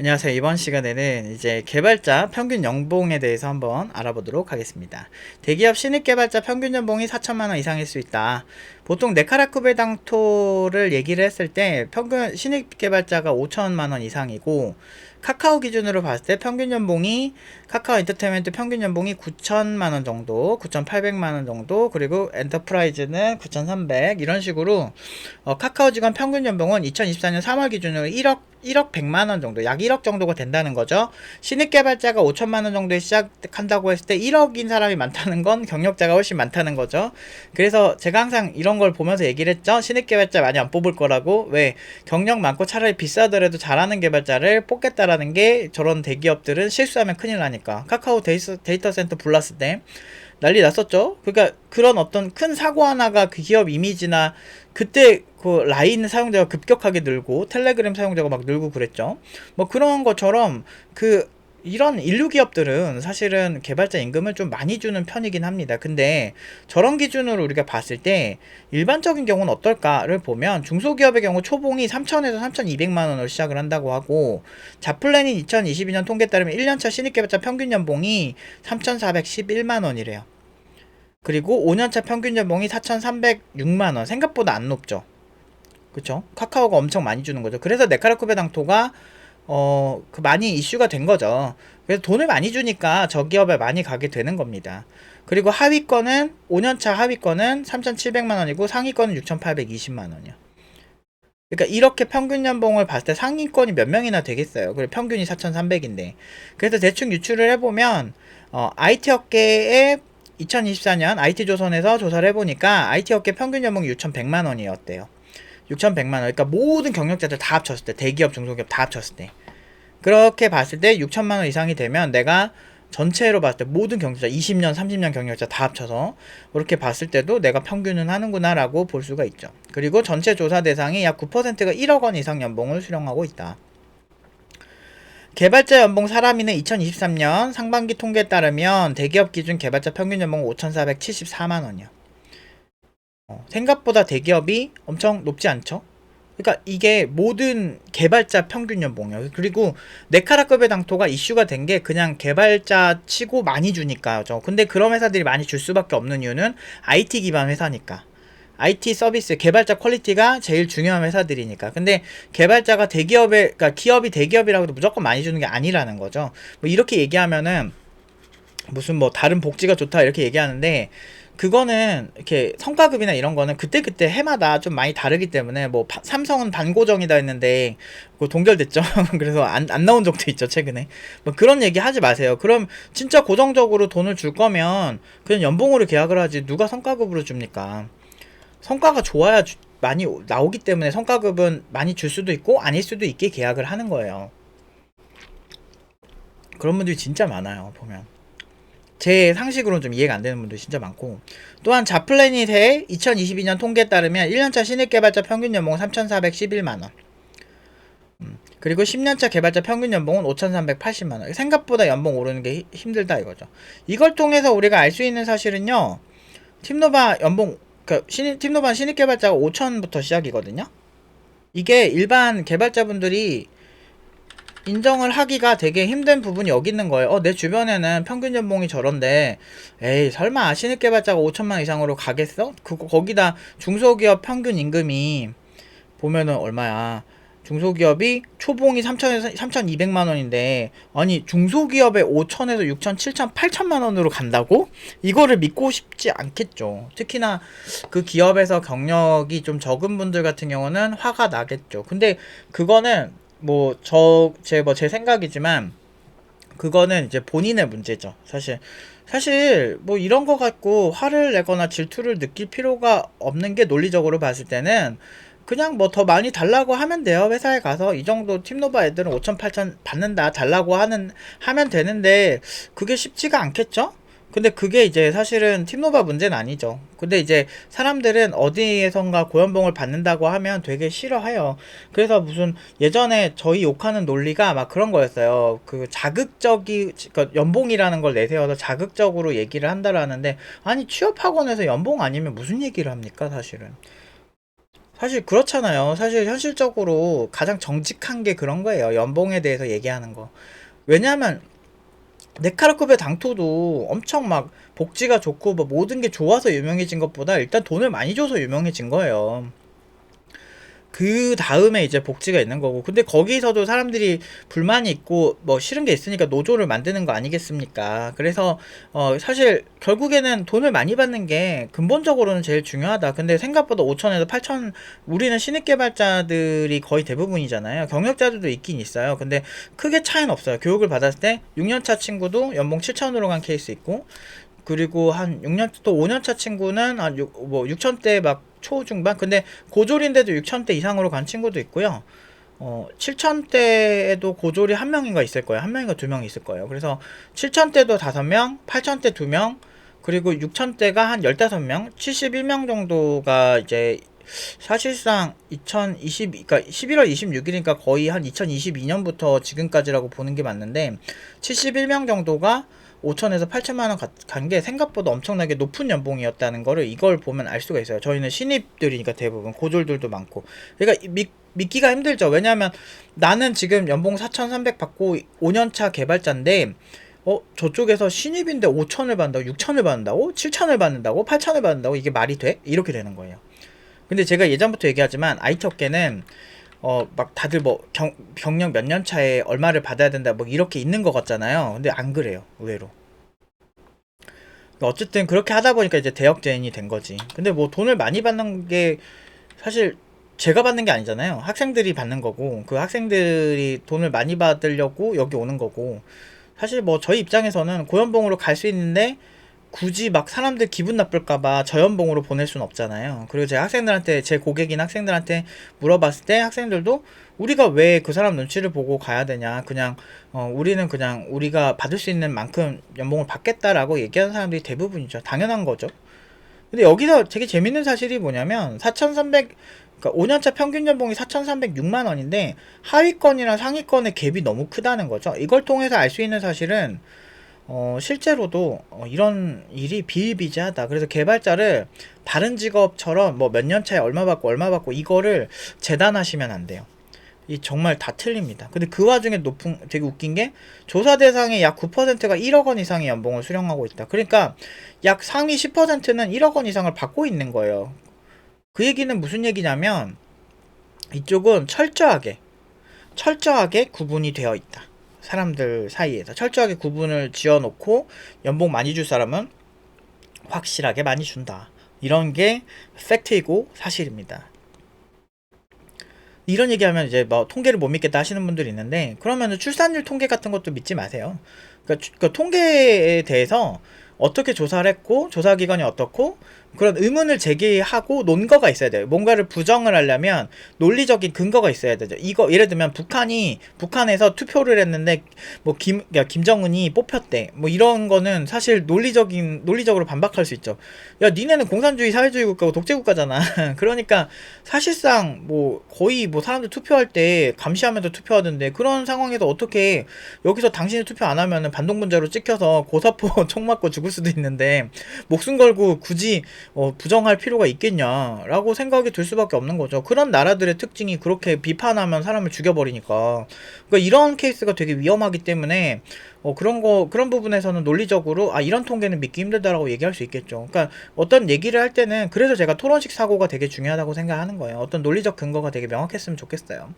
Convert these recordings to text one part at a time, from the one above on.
안녕하세요. 이번 시간에는 이제 개발자 평균 연봉에 대해서 한번 알아보도록 하겠습니다. 대기업 신입 개발자 평균 연봉이 4천만 원 이상일 수 있다. 보통 네카라쿠베 당토를 얘기를 했을 때 평균 신입 개발자가 5천만 원 이상이고 카카오 기준으로 봤을 때 평균 연봉이 카카오 엔터테인먼트 평균 연봉이 9천만 원 정도, 9,800만 원 정도, 그리고 엔터프라이즈는 9,300 이런 식으로 어, 카카오 직원 평균 연봉은 2024년 3월 기준으로 1억 1억 100만 원 정도, 약 1억 정도가 된다는 거죠. 신입 개발자가 5천만 원 정도에 시작한다고 했을 때 1억인 사람이 많다는 건 경력자가 훨씬 많다는 거죠. 그래서 제가 항상 이런 걸 보면서 얘기를 했죠. 신입 개발자 많이 안 뽑을 거라고. 왜? 경력 많고 차라리 비싸더라도 잘하는 개발자를 뽑겠다 라는 게 저런 대기업들은 실수하면 큰일 나니까. 카카오 데이터, 데이터 센터 불났을 때 난리 났었죠. 그러니까 그런 어떤 큰 사고 하나가 그 기업 이미지나 그때 그 라인 사용자가 급격하게 늘고 텔레그램 사용자가 막 늘고 그랬죠. 뭐 그런 것처럼 그 이런 인류 기업들은 사실은 개발자 임금을 좀 많이 주는 편이긴 합니다. 근데 저런 기준으로 우리가 봤을 때 일반적인 경우는 어떨까를 보면 중소기업의 경우 초봉이 3천에서 3,200만 원으로 시작을 한다고 하고 자플랜인 2022년 통계에 따르면 1년차 신입 개발자 평균 연봉이 3,411만 원이래요. 그리고 5년차 평균 연봉이 4,306만 원. 생각보다 안 높죠. 그쵸? 카카오가 엄청 많이 주는 거죠. 그래서 네카라쿠베 당토가 어, 그 많이 이슈가 된 거죠. 그래서 돈을 많이 주니까 저 기업에 많이 가게 되는 겁니다. 그리고 하위권은 5년차 하위권은 3,700만 원이고 상위권은 6,820만 원이요. 그러니까 이렇게 평균 연봉을 봤을 때 상위권이 몇 명이나 되겠어요. 그리고 평균이 4,300인데. 그래서 대충 유출을 해보면 어, IT 업계의 2024년 IT조선에서 조사를 해보니까 IT 업계 평균 연봉이 6,100만 원이었대요. 6,100만 원. 그러니까 모든 경력자들 다 합쳤을 때, 대기업, 중소기업 다 합쳤을 때. 그렇게 봤을 때 6천만 원 이상이 되면 내가 전체로 봤을 때 모든 경력자 20년, 30년 경력자 다 합쳐서 그렇게 봤을 때도 내가 평균은 하는구나라고 볼 수가 있죠. 그리고 전체 조사 대상이 약 9%가 1억 원 이상 연봉을 수령하고 있다. 개발자 연봉 사람인의 2023년 상반기 통계에 따르면 대기업 기준 개발자 평균 연봉 5,474만 원이요. 어, 생각보다 대기업이 엄청 높지 않죠? 그러니까 이게 모든 개발자 평균 연봉이에요. 그리고 네카라급의 당토가 이슈가 된 게 그냥 개발자 치고 많이 주니까요. 근데 그런 회사들이 많이 줄 수밖에 없는 이유는 IT 기반 회사니까. IT 서비스 개발자 퀄리티가 제일 중요한 회사들이니까. 근데 개발자가 대기업에 그러니까 기업이 대기업이라고 도 무조건 많이 주는 게 아니라는 거죠. 뭐 이렇게 얘기하면은 무슨 뭐 다른 복지가 좋다 이렇게 얘기하는데 그거는 이렇게 성과급이나 이런 거는 그때그때 해마다 좀 많이 다르기 때문에 뭐 파- 삼성은 반고정이다 했는데 그 동결됐죠. 그래서 안, 안 나온 적도 있죠, 최근에. 뭐 그런 얘기 하지 마세요. 그럼 진짜 고정적으로 돈을 줄 거면 그냥 연봉으로 계약을 하지 누가 성과급으로 줍니까? 성과가 좋아야 주- 많이 오- 나오기 때문에 성과급은 많이 줄 수도 있고 아닐 수도 있게 계약을 하는 거예요. 그런 분들이 진짜 많아요, 보면. 제 상식으로는 좀 이해가 안 되는 분들이 진짜 많고 또한 자플래닛의 2022년 통계에 따르면 1년차 신입 개발자 평균 연봉은 3,411만 원. 음, 그리고 10년차 개발자 평균 연봉은 5,380만 원. 생각보다 연봉 오르는 게 히- 힘들다 이거죠. 이걸 통해서 우리가 알 수 있는 사실은요. 팀노바 연봉 그 신입 팀노바 신입 개발자가 5천부터 시작이거든요. 이게 일반 개발자분들이 인정을 하기가 되게 힘든 부분이 여기 있는 거예요. 어, 내 주변에는 평균 연봉이 저런데, 에이, 설마 신입 개발자가 5천만 원 이상으로 가겠어? 그거, 거기다 중소기업 평균 임금이 보면은 얼마야. 중소기업이 초봉이 3천에서 3,200만 원인데, 아니, 중소기업에 5천에서 6천, 7천, 8천만 원으로 간다고? 이거를 믿고 싶지 않겠죠. 특히나 그 기업에서 경력이 좀 적은 분들 같은 경우는 화가 나겠죠. 근데 그거는 뭐 저 제 뭐 제 생각이지만 그거는 이제 본인의 문제죠. 사실 사실 뭐 이런 거 갖고 화를 내거나 질투를 느낄 필요가 없는 게 논리적으로 봤을 때는 그냥 뭐 더 많이 달라고 하면 돼요. 회사에 가서 이 정도 팀노바 애들은 5천 8천 받는다 달라고 하는 하면 되는데 그게 쉽지가 않겠죠? 근데 그게 이제 사실은 팀노바 문제는 아니죠. 근데 이제 사람들은 어디에선가 고연봉을 받는다고 하면 되게 싫어해요. 그래서 무슨 예전에 저희 욕하는 논리가 막 그런 거였어요. 그 자극적이, 그러니까 연봉이라는 걸 내세워서 자극적으로 얘기를 한다라는데, 아니, 취업 학원에서 연봉 아니면 무슨 얘기를 합니까, 사실은. 사실 그렇잖아요. 사실 현실적으로 가장 정직한 게 그런 거예요. 연봉에 대해서 얘기하는 거. 왜냐하면 네카르크의 당토도 엄청 막 복지가 좋고 뭐 모든 게 좋아서 유명해진 것보다 일단 돈을 많이 줘서 유명해진 거예요. 그 다음에 이제 복지가 있는 거고. 근데 거기서도 사람들이 불만이 있고 뭐 싫은 게 있으니까 노조를 만드는 거 아니겠습니까? 그래서 어 사실 결국에는 돈을 많이 받는 게 근본적으로는 제일 중요하다. 근데 생각보다 5천에서 8천 우리는 신입 개발자들이 거의 대부분이잖아요. 경력자들도 있긴 있어요. 근데 크게 차이는 없어요. 교육을 받았을 때 6년차 친구도 연봉 7천으로 간 케이스 있고 그리고 한 6년 또 5년차 친구는 한뭐 6천대 막 초중반 근데 고졸인데도 6천대 이상으로 간 친구도 있고요. 어 7천대에도 고졸이 한 명인가 있을 거예요. 한 명인가 두명 있을 거예요. 그래서 7천대도 다섯 명, 8천대 두 명, 그리고 6천대가 한 15명, 71명 정도가 이제 사실상 2020, 그러니까 11월 26일이니까 거의 한 2022년부터 지금까지라고 보는 게 맞는데 71명 정도가 5천에서 8천만 원 간 게 생각보다 엄청나게 높은 연봉이었다는 거를 이걸 보면 알 수가 있어요. 저희는 신입들이니까 대부분 고졸들도 많고. 그러니까 믿, 믿기가 힘들죠. 왜냐하면 나는 지금 연봉 4,300 받고 5년차 개발자인데 어 저쪽에서 신입인데 5천을 받는다고 6천을 받는다고 7천을 받는다고 8천을 받는다고 이게 말이 돼? 이렇게 되는 거예요. 근데 제가 예전부터 얘기하지만 IT 업계는 어 막 다들 뭐 경, 경력 몇 년 차에 얼마를 받아야 된다 뭐 이렇게 있는 것 같잖아요. 근데 안 그래요. 의외로. 어쨌든 그렇게 하다 보니까 이제 대역죄인이 된 거지. 근데 뭐 돈을 많이 받는 게 사실 제가 받는 게 아니잖아요. 학생들이 받는 거고 그 학생들이 돈을 많이 받으려고 여기 오는 거고 사실 뭐 저희 입장에서는 고연봉으로 갈 수 있는데 굳이 막 사람들 기분 나쁠까봐 저연봉으로 보낼 수는 없잖아요. 그리고 제가 학생들한테 제 고객인 학생들한테 물어봤을 때 학생들도 우리가 왜 그 사람 눈치를 보고 가야 되냐. 그냥 어, 우리는 그냥 우리가 받을 수 있는 만큼 연봉을 받겠다라고 얘기하는 사람들이 대부분이죠. 당연한 거죠. 근데 여기서 되게 재밌는 사실이 뭐냐면 4,300 그러니까 5년차 평균 연봉이 4,306만 원인데 하위권이랑 상위권의 갭이 너무 크다는 거죠. 이걸 통해서 알 수 있는 사실은 어, 실제로도 어, 이런 일이 비일비재하다. 그래서 개발자를 다른 직업처럼 뭐 몇 년 차에 얼마 받고 얼마 받고 이거를 재단하시면 안 돼요. 이 정말 다 틀립니다. 근데 그 와중에 높은 되게 웃긴 게 조사 대상의 약 9%가 1억 원 이상의 연봉을 수령하고 있다. 그러니까 약 상위 10%는 1억 원 이상을 받고 있는 거예요. 그 얘기는 무슨 얘기냐면 이쪽은 철저하게 철저하게 구분이 되어 있다. 사람들 사이에서 철저하게 구분을 지어 놓고 연봉 많이 줄 사람은 확실하게 많이 준다. 이런 게 팩트이고 사실입니다. 이런 얘기하면 이제 뭐 통계를 못 믿겠다 하시는 분들이 있는데 그러면 출산율 통계 같은 것도 믿지 마세요. 그러니까, 그 통계에 대해서 어떻게 조사를 했고 조사 기관이 어떻고 그런 의문을 제기하고 논거가 있어야 돼요. 뭔가를 부정을 하려면 논리적인 근거가 있어야 되죠. 이거 예를 들면 북한이 북한에서 투표를 했는데 뭐김 김정은이 뽑혔대. 뭐 이런 거는 사실 논리적인 논리적으로 반박할 수 있죠. 야, 니네는 공산주의 사회주의 국가고 독재 국가잖아. 그러니까 사실상 뭐 거의 뭐 사람들 투표할 때 감시하면서 투표하던데 그런 상황에서 어떻게 여기서 당신이 투표 안 하면은 반동분자로 찍혀서 고사포 총 맞고 죽을 수도 있는데 목숨 걸고 굳이 어, 부정할 필요가 있겠냐라고 생각이 들 수밖에 없는 거죠. 그런 나라들의 특징이 그렇게 비판하면 사람을 죽여버리니까. 그러니까 이런 케이스가 되게 위험하기 때문에 어, 그런 거 그런 부분에서는 논리적으로 아 이런 통계는 믿기 힘들다라고 얘기할 수 있겠죠. 그러니까 어떤 얘기를 할 때는 그래서 제가 토론식 사고가 되게 중요하다고 생각하는 거예요. 어떤 논리적 근거가 되게 명확했으면 좋겠어요.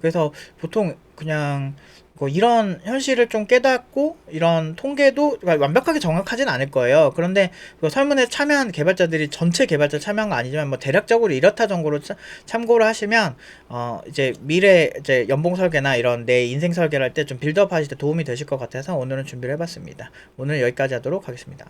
그래서 보통 그냥 뭐 이런 현실을 좀 깨닫고 이런 통계도 완벽하게 정확하진 않을 거예요. 그런데 그 설문에 참여한 개발자들이 전체 개발자 참여한 거 아니지만 뭐 대략적으로 이렇다 정도로 차, 참고를 하시면 어 이제 미래 이제 연봉 설계나 이런 내 인생 설계를 할 때 좀 빌드업 하실 때 도움이 되실 것 같아서 오늘은 준비를 해봤습니다. 오늘 여기까지 하도록 하겠습니다.